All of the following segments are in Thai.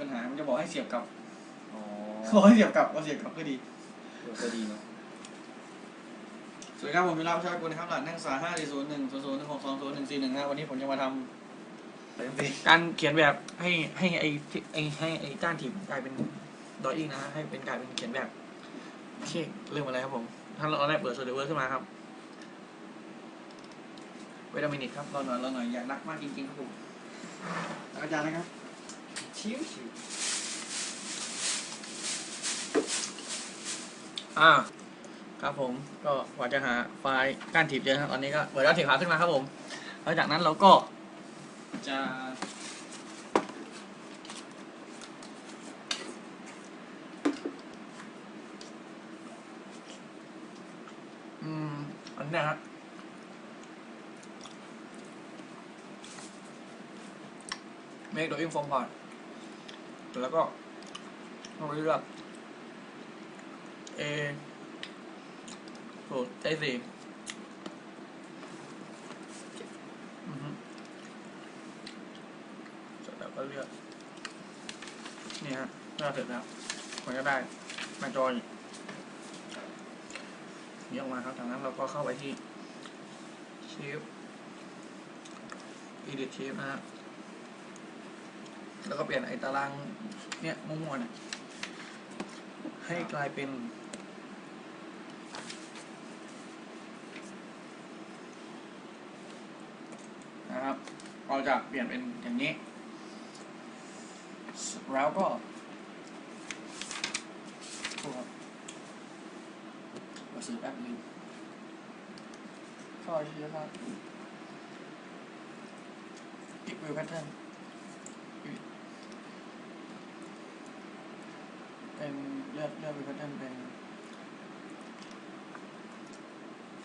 ปัญหา มันจะบอกให้เสียบกลับอ๋อบอกให้เสียบกลับก็เสียบกลับก็ดีเออก็ดีเนาะสวัสดีครับผมวิลาพชากุลนะครับหลักนักศึกษา5 4 0 1 0 0 1 6 2 0 1 4 1นะวันนี้ผมจะมาทำอะไรสิการเขียนแบบให้ให้ไอที่ไอให้ไอก้านถีบกลายเป็นดออิ่งนะฮะให้เป็นกลายเป็นเขียนแบบโอเคเรื่องอะไรครับผมท่านเราได้เปิดโซเดเวอร์ขึ้นมาครับเวทามินิตครับรอหน่อยรอหน่อยอยากรักมากจริงๆครับผมอาจารย์นะครับ ชิวชิวอ่า ครับผม ก็กว่าจะหาไฟล์การถีบเจอนครับตอนนี้ก็เปิดการถีบขาขึ้นมาครับผม แล้วจากนั้นเราก็จะอันนี้ครับเมกโดยอินโฟมก่อน แล้วก็เราเลือก A สูตรได้สี่อือฮึเสร็จแล้วก็เลือก นี่ฮะเลือกเสร็จแล้วมันก็ได้หน้าจอยนี้ออกมาครับ จากนั้นเราก็เข้าไปที่ Shape Edit Shape นะฮะ แล้วก็เปลี่ยนไอ้ตารางเนี่ยมั่วๆเนี่ยให้กลายเป็นนะครับเราจะเปลี่ยนเป็นอย่างนี้ แล้วก็ครับมาซื้อแป๊บนึงก็เยอะมากอีกวิวแพทเทิร์น เป็นเลือกเลือกวิวแพทเทิร์นเป็น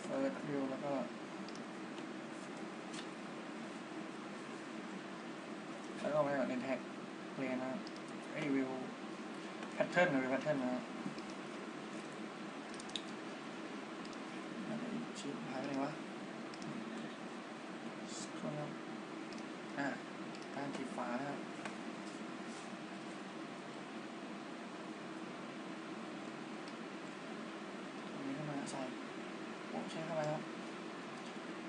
first view แล้วก็ แล้วก็ไปแบบในแท็กเลงนะไอ้วิวแพทเทิร์นหรือแพทเทิร์นนะครับอะไรชื่อหายไปไหนวะสักครู่นะครับอ่าการถีบฝานะครับ ตรงนี้เข้ามาใส่โอ้ใช่เข้าไปครับ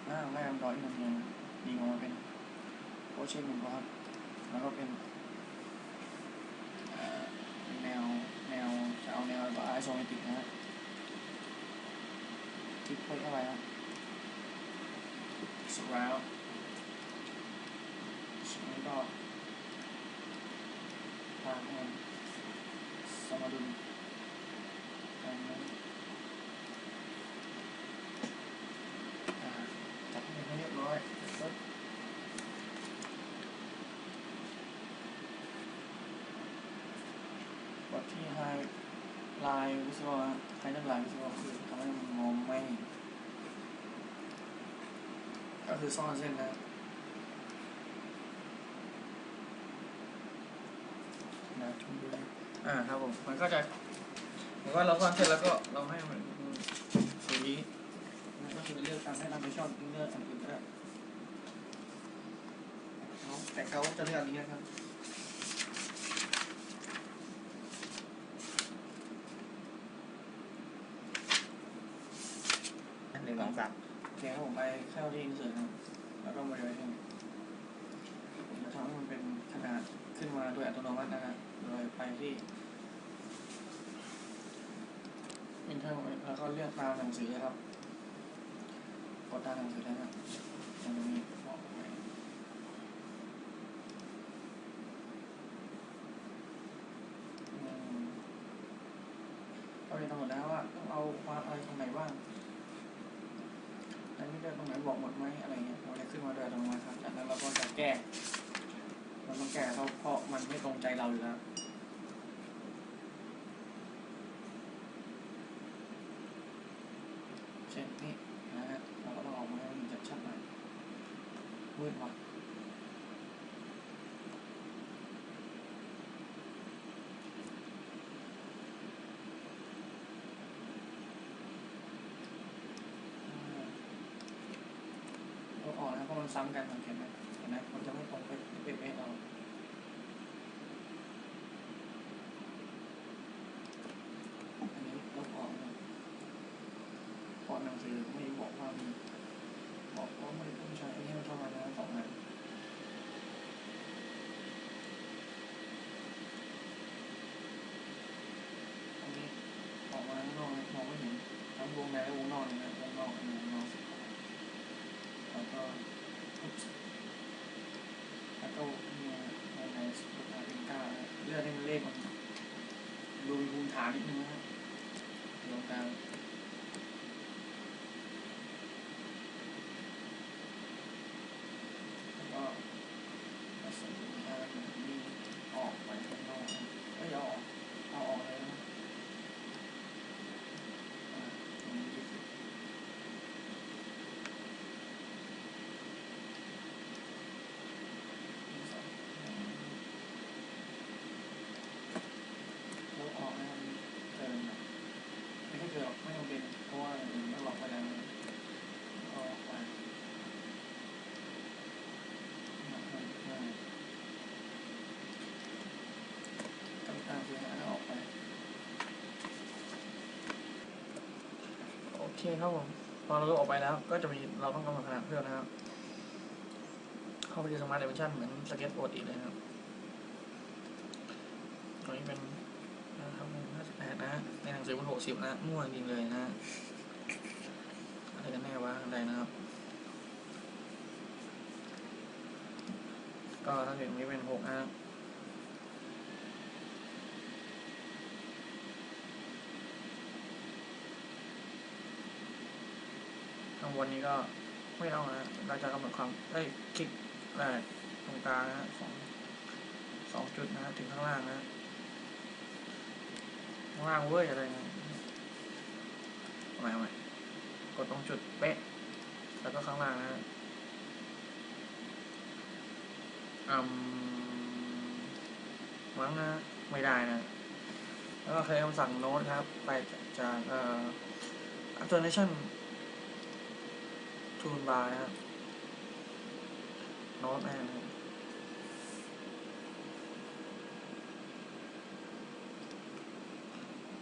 อ่าไล่ลำดอยอีกหนึ่งอ ที่ไฮไลน์วิศวะไฮเดอร์ไลน์วิศวะคือทำให้มันมองไม่ก็คือซ่อนเส้นนะนะชมดูนะอ่าครับผมมันก็จะเหมือนว่าเราซ่อนเส้นแล้วก็เราให้มันสีมันก็คือเลือกตามให้เราไปชอบเลือกอันอื่นก็ได้เอาแต่เขาจะเลือกอันนี้นะครับ หนึ่ง สามเคครับผมไปเข้าที่อินเสิร์ตแล้วก็มาเลยให้ผมจะทำให้มันเป็นขนาดขึ้นมาโดยอัตโนมัตินะครับโดยไปที่อินเทอร์แล้วก็เลือกตามหนังสือครับ กดตามหนังสือนะครับมันจะมีบอกไว้เราจะกำหนดแล้วว่าต้องเอาความอะไรตรงไหนบ้าง ไม่ได้ตรงไหนบอกหมดไหมอะไรเงี้ยเราจะขึ้นมาโดยอัตโนมัติครับจากนั้นเราก็จะแก้เราต้องแก้เขาเพราะมันไม่ตรงใจเราอยู่แล้วเช่นนี่นะฮะเราก็ต้องออกมาให้มันชัดๆหน่อยมืดว่ะ พอนะเพราะมันซ้ำกันมันเห็นไหมเห็นไหมมันจะไม่ตรงไปเป๊ะๆเราอันนี้ลบออกนะพะหนังสือไม่บอกว่ามีบอกว่าไม่ต้องใช้ให้เท่าไหร่นะสองอันอันนี้ออกมาข้างนอกมองไม่เห็นทั้งวงในและวงนอกนะ ขานนิดนึงนะครับตรงกลางแล้วก็ผสมอะไรแบบนี้ออกไปข้างนอกนะไม่เอาออกเอาออกเลยนะ อ่าตรงนี้ยี่สิบยี่สิบสองลบออกนะครับเกินนะไม่ให้เกินหรอกไม่จำเป็นเพราะว่าเดี๋ยวมันหลอกไปแล้วเอาออกไปมาให้ง่ายต่างๆคือเอาออกไป โอ เคครับผมพอเราลบออกไปแล้ว ก็จะมีเราต้องกำหนดขนาดเพิ่มนะครับ เข้าไปที่สมาร์ทเดเ s ชั่นเหมือนสเก็ตบอร์ดอีกเลยครับตรงนี้เป็นนะครับห้าสิบแปดนะ ในหนังสือมันหกสิบนะมั่วจริงเลยนะอะไรกันแน่วะอะไรนะครับ ก็ถ้าถึงนี้เป็นหกนะ บนนี้ก็ไม่ต้องนะเราจะกำหนดความได้ยคลิกแตรงกลางนะของสองจุดนะถึงข้างล่างนะข้างล่างเว้ยอะไรนะทำไมทำไมกดตรงจุดเป๊ะ แล้วก็ข้างล่างนะอืมมั้งนะ ไม่ได้นะ แล้วก็เคยคำสั่งโน้ตครับ ไปจากเอ่อ alternation ทูนบาร์ครับโน้ตแม่งครับ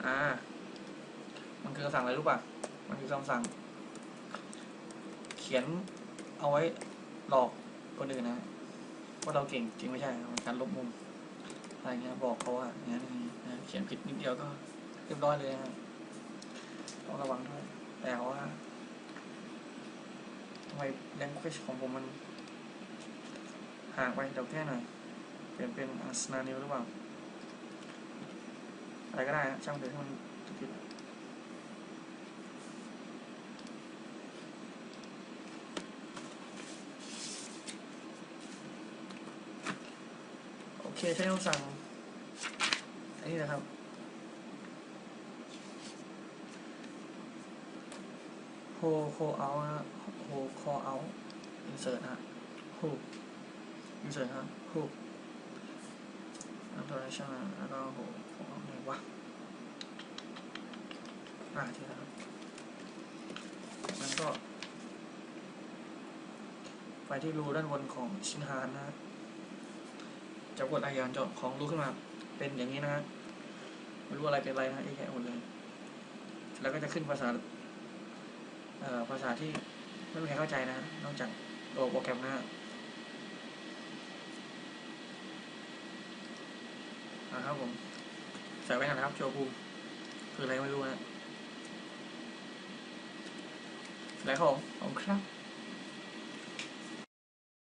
อ่า มันคือคำสั่งอะไรรู้ป่ะ มันคือคำสั่ง เขียนเอาไว้หลอกคนอื่นนะว่าเราเก่งจริงไม่ใช่การลบมุมอะไรเงี้ยบอกเขาว่าอย่างนี้นอย่างนี้นะเขียนผิดนิดเดียวก็เรียบร้อยเลยนะครับต้องระวังด้วยแต่ว่า ทำไม language ของผมมันห่างไปเดี๋ยวแค่หน่อย เปลี่ยนเป็นอาสนานิวหรือเปล่า อะไรก็ได้ช่างเถอะให้มันผิดโอเคใช้คำสั่งอันนี้นะครับ โฮโคเอานะโฮคอเอาอินเสิร์ตนะโฮอินเสิร์ตฮะโฮอันตรายช่างแล้วก็โฮโคเอาไหนวะอ่าทีนะครับมันก็ ไปที่รูด้านบนของชินฮานนะจะกดอายานจอของรูขึ้นมา เป็นอย่างนี้นะฮะไม่รู้อะไรเป็นอะไรนะไอ้แค่หมดเลยแล้วก็จะขึ้นภาษา ภาษาที่ไม่มีใครเข้าใจนะ นอกจากตัวโปรแกรมหน้าอ่าครับผมใส่ไว้กันนะครับ โชว์ภูมิคืออะไรไม่รู้นะแล้วครับผมขอบคุณครับ